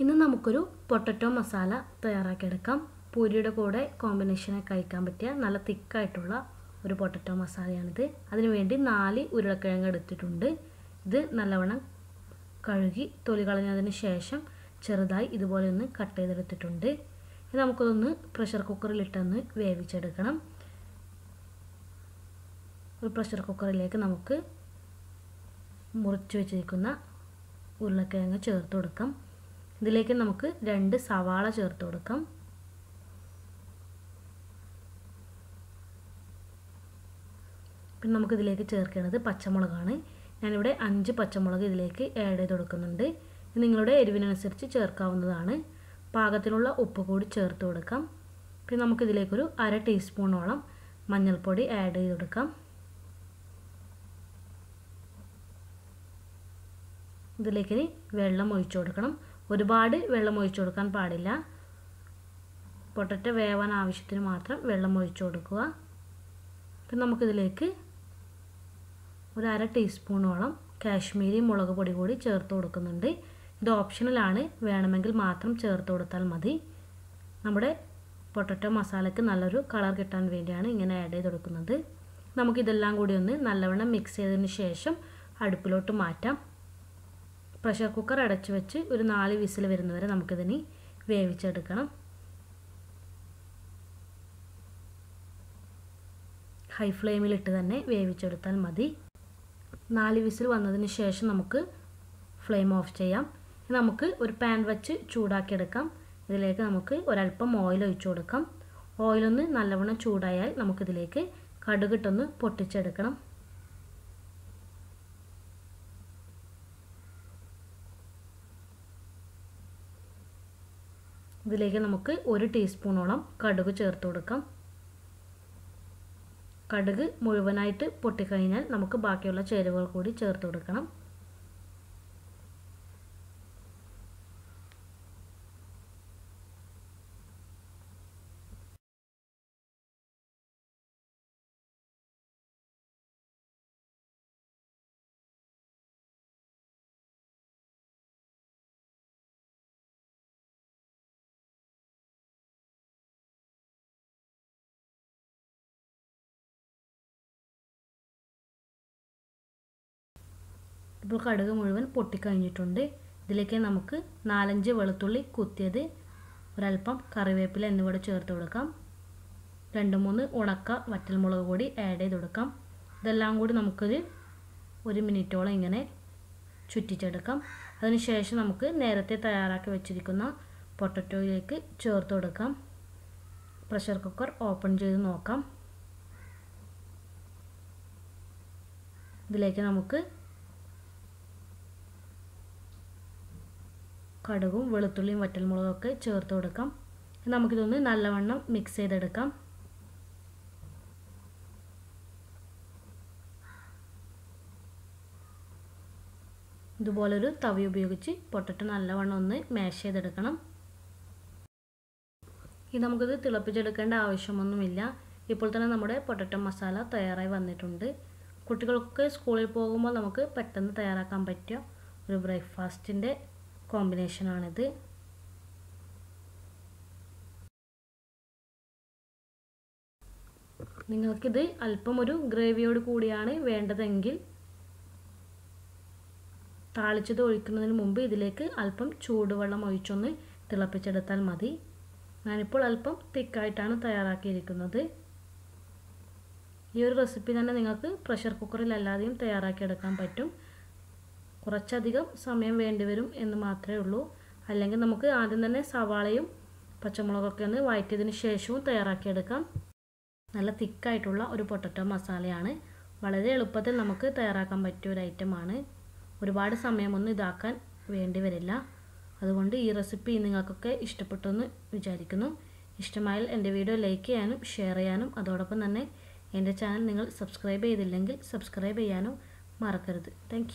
ഇന്ന് നമുക്കൊരു പൊട്ടറ്റോ മസാല തയ്യാറാക്കിയെടുക്കാം. പൂരിയുടെ കൂടെ കോമ്പിനേഷനെ കഴിക്കാൻ പറ്റിയ നല്ല തിക്കായിട്ടുള്ള ഒരു പൊട്ടറ്റോ മസാലയാണിത്. അതിനുവേണ്ടി നാല് ഉരുളക്കിഴങ്ങ് എടുത്തിട്ടുണ്ട്. ഇത് നല്ലവണ്ണം കഴുകി തൊലി കളഞ്ഞതിന് ശേഷം ചെറുതായി ഇതുപോലെ ഒന്ന് കട്ട് ചെയ്തെടുത്തിട്ടുണ്ട്. ഇത് നമുക്കതൊന്ന് പ്രഷർ കുക്കറിലിട്ടൊന്ന് വേവിച്ചെടുക്കണം. ഒരു പ്രഷർ കുക്കറിലേക്ക് നമുക്ക് മുറിച്ച് വെച്ചിരിക്കുന്ന ഉരുളക്കിഴങ്ങ് ചേർത്ത് കൊടുക്കാം. ഇതിലേക്ക് നമുക്ക് രണ്ട് സവാള ചേർത്ത് കൊടുക്കാം. പിന്നെ നമുക്ക് ഇതിലേക്ക് ചേർക്കേണ്ടത് പച്ചമുളകാണ്. ഞാനിവിടെ അഞ്ച് പച്ചമുളക് ഇതിലേക്ക് ആഡ് ചെയ്ത് കൊടുക്കുന്നുണ്ട്. നിങ്ങളുടെ എരിവിനനുസരിച്ച് ചേർക്കാവുന്നതാണ്. പാകത്തിലുള്ള ഉപ്പ് കൂടി ചേർത്ത് കൊടുക്കാം. പിന്നെ നമുക്കിതിലേക്കൊരു അര ടീസ്പൂണോളം മഞ്ഞൾപ്പൊടി ആഡ് ചെയ്ത് കൊടുക്കാം. ഇതിലേക്ക് വെള്ളം ഒഴിച്ചു കൊടുക്കണം. ഒരുപാട് വെള്ളം ഒഴിച്ചു കൊടുക്കാൻ പാടില്ല. പൊട്ടറ്റ വേവാൻ ആവശ്യത്തിന് മാത്രം വെള്ളം ഒഴിച്ചു കൊടുക്കുക. അപ്പം നമുക്കിതിലേക്ക് ഒരു അര ടീസ്പൂണോളം കാശ്മീരി മുളക് പൊടി കൂടി ചേർത്ത് കൊടുക്കുന്നുണ്ട്. ഇത് ഓപ്ഷണലാണ് വേണമെങ്കിൽ മാത്രം ചേർത്ത് കൊടുത്താൽ മതി. നമ്മുടെ പൊട്ടറ്റോ മസാലയ്ക്ക് നല്ലൊരു കളർ കിട്ടാൻ വേണ്ടിയാണ് ഇങ്ങനെ ആഡ് ചെയ്ത് കൊടുക്കുന്നത്. നമുക്കിതെല്ലാം കൂടി ഒന്ന് നല്ലവണ്ണം മിക്സ് ചെയ്തതിന് ശേഷം അടുപ്പിലോട്ട് മാറ്റാം. പ്രഷർ കുക്കർ അടച്ചു വെച്ച് ഒരു നാല് വിസിൽ വരുന്നവരെ നമുക്കിതിന് വേവിച്ചെടുക്കണം. ഹൈ ഫ്ലെയിമിലിട്ട് തന്നെ വേവിച്ചെടുത്താൽ മതി. നാല് വിസിൽ വന്നതിന് ശേഷം നമുക്ക് ഫ്ലെയിം ഓഫ് ചെയ്യാം. നമുക്ക് ഒരു പാൻ വെച്ച് ചൂടാക്കിയെടുക്കാം. ഇതിലേക്ക് നമുക്ക് ഒരല്പം ഓയിൽ ഒഴിച്ചു കൊടുക്കാം. ഓയിലൊന്ന് നല്ലവണ്ണം ചൂടായാൽ നമുക്കിതിലേക്ക് കടുകിട്ടൊന്ന് പൊട്ടിച്ചെടുക്കണം. ഇതിലേക്ക് നമുക്ക് ഒരു ടീസ്പൂണോളം കടുക് ചേർത്ത് കൊടുക്കാം. കടുക് മുഴുവനായിട്ട് പൊട്ടിക്കഴിഞ്ഞാൽ നമുക്ക് ബാക്കിയുള്ള ചേരുവകൾ കൂടി ചേർത്ത് കൊടുക്കണം. ഇപ്പോൾ കടുക് മുഴുവൻ പൊട്ടിക്കഴിഞ്ഞിട്ടുണ്ട്. ഇതിലേക്ക് നമുക്ക് നാലഞ്ച് വെളുത്തുള്ളി കുത്തിയത് ഒരല്പം കറിവേപ്പില എന്നിവ ചേർത്ത് കൊടുക്കാം. രണ്ട് മൂന്ന് ഉണക്ക വറ്റൽമുളക് കൂടി ആഡ് ചെയ്ത് കൊടുക്കാം. ഇതെല്ലാം കൂടി നമുക്കൊരു ഒരു മിനിറ്റോളം ഇങ്ങനെ ചുറ്റിച്ചെടുക്കാം. അതിനുശേഷം നമുക്ക് നേരത്തെ തയ്യാറാക്കി വെച്ചിരിക്കുന്ന പൊട്ടറ്റോയിലേക്ക് ചേർത്ത് കൊടുക്കാം. പ്രഷർ കുക്കർ ഓപ്പൺ ചെയ്ത് നോക്കാം. ഇതിലേക്ക് നമുക്ക് കടുകും വെളുത്തുള്ളിയും വറ്റൽമുളകും ഒക്കെ ചേർത്ത് കൊടുക്കാം. നമുക്കിതൊന്ന് നല്ലവണ്ണം മിക്സ് ചെയ്തെടുക്കാം. ഇതുപോലൊരു തവി ഉപയോഗിച്ച് പൊട്ടറ്റോ നല്ലവണ്ണം ഒന്ന് മാഷ് ചെയ്തെടുക്കണം. ഇത് നമുക്കിത് തിളപ്പിച്ചെടുക്കേണ്ട ആവശ്യമൊന്നുമില്ല. ഇപ്പോൾ തന്നെ നമ്മുടെ പൊട്ടറ്റോ മസാല തയ്യാറായി വന്നിട്ടുണ്ട്. കുട്ടികൾക്ക് സ്കൂളിൽ പോകുമ്പോൾ നമുക്ക് പെട്ടെന്ന് തയ്യാറാക്കാൻ പറ്റിയ ഒരു ബ്രേക്ക്ഫാസ്റ്റിന്റെ കോമ്പിനേഷനാണിത് നിങ്ങൾക്കിത് അല്പം ഒരു ഗ്രേവിയോട് കൂടിയാണ് വേണ്ടതെങ്കിൽ താളിച്ചത് ഒഴിക്കുന്നതിന് മുമ്പ് ഇതിലേക്ക് അല്പം ചൂടുവെള്ളം ഒഴിച്ചൊന്ന് തിളപ്പിച്ചെടുത്താൽ മതി. ഞാനിപ്പോൾ അല്പം തിക്കായിട്ടാണ് തയ്യാറാക്കിയിരിക്കുന്നത്. ഈ ഒരു റെസിപ്പി തന്നെ നിങ്ങൾക്ക് പ്രഷർ കുക്കറിൽ അല്ലാതെയും തയ്യാറാക്കിയെടുക്കാൻ പറ്റും. കുറച്ചധികം സമയം വേണ്ടിവരും എന്ന് മാത്രമേ ഉള്ളൂ. അല്ലെങ്കിൽ നമുക്ക് ആദ്യം തന്നെ സവാളയും പച്ചമുളകൊക്കെ ഒന്ന് വഴറ്റിയതിന് ശേഷവും തയ്യാറാക്കിയെടുക്കാം. നല്ല തിക്കായിട്ടുള്ള ഒരു പൊട്ടറ്റോ മസാലയാണ്. വളരെ എളുപ്പത്തിൽ നമുക്ക് തയ്യാറാക്കാൻ പറ്റിയ ഒരു ഐറ്റമാണ് ഒരുപാട് സമയമൊന്നും ഇതാക്കാൻ വേണ്ടി വരില്ല. അതുകൊണ്ട് ഈ റെസിപ്പി നിങ്ങൾക്കൊക്കെ ഇഷ്ടപ്പെട്ടെന്ന് വിചാരിക്കുന്നു. ഇഷ്ടമായാൽ എന്റെ വീഡിയോ ലൈക്ക് ചെയ്യാനും ഷെയർ ചെയ്യാനും അതോടൊപ്പം തന്നെ എന്റെ ചാനൽ നിങ്ങൾ സബ്സ്ക്രൈബ് ചെയ്തില്ലെങ്കിൽ സബ്സ്ക്രൈബ് ചെയ്യാനും മറക്കരുത്. താങ്ക്